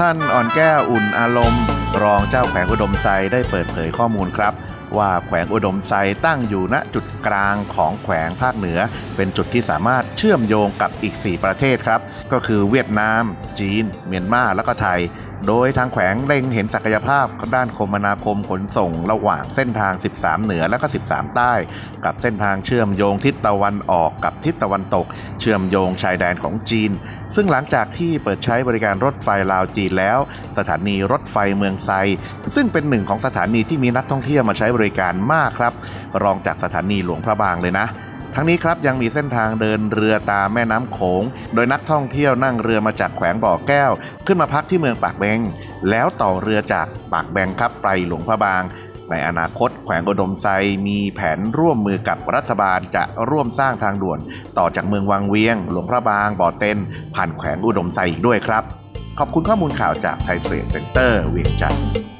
ท่านอ่อนแก้วอุ่นอารมณ์ รองเจ้าแขวงอุดมไซได้เปิดเผยข้อมูลครับ ว่าแขวงอุดมไซตั้งอยู่ณจุดกลางของแขวงภาคเหนือ เป็นจุดที่สามารถเชื่อมโยงกับอีก 4 ประเทศครับ ก็คือเวียดนาม จีน เมียนมาแล้วก็ไทย โดยทางแขวงเล็งเห็นศักยภาพด้านคมนาคมขนส่งระหว่างเส้นทาง 13 เหนือและก็ 13 ใต้ กับเส้นทางเชื่อมโยงทิศตะวันออกกับทิศตะวันตก เชื่อมโยงชายแดนของจีน ซึ่งหลังจากที่เปิดใช้บริการรถไฟลาวจีนแล้ว สถานีรถไฟเมืองไซ ซึ่งเป็นหนึ่งของสถานีที่มีนักท่องเที่ยวมาใช้บริการมากครับ รองจากสถานีหลวงพระบางเลยนะ ทั้งนี้ครับยังมีเส้นทางเดินเรือตามแม่น้ำโขง โดยนักท่องเที่ยวนั่งเรือมาจากแขวงบ่อแก้ว ขึ้นมาพักที่เมืองปากแบง แล้วต่อเรือจากปากแบงครับไปหลวงพระบาง ในอนาคตแขวงอุดมไซมีแผนร่วมมือกับรัฐบาลจะร่วมสร้างทางด่วน ต่อจากเมืองวังเวียง หลวงพระบางบ่อเต้นผ่านแขวงอุดมไซอีกด้วยครับ ขอบคุณข้อมูลข่าวจากไทยเทรดเซ็นเตอร์เวียงจันทร์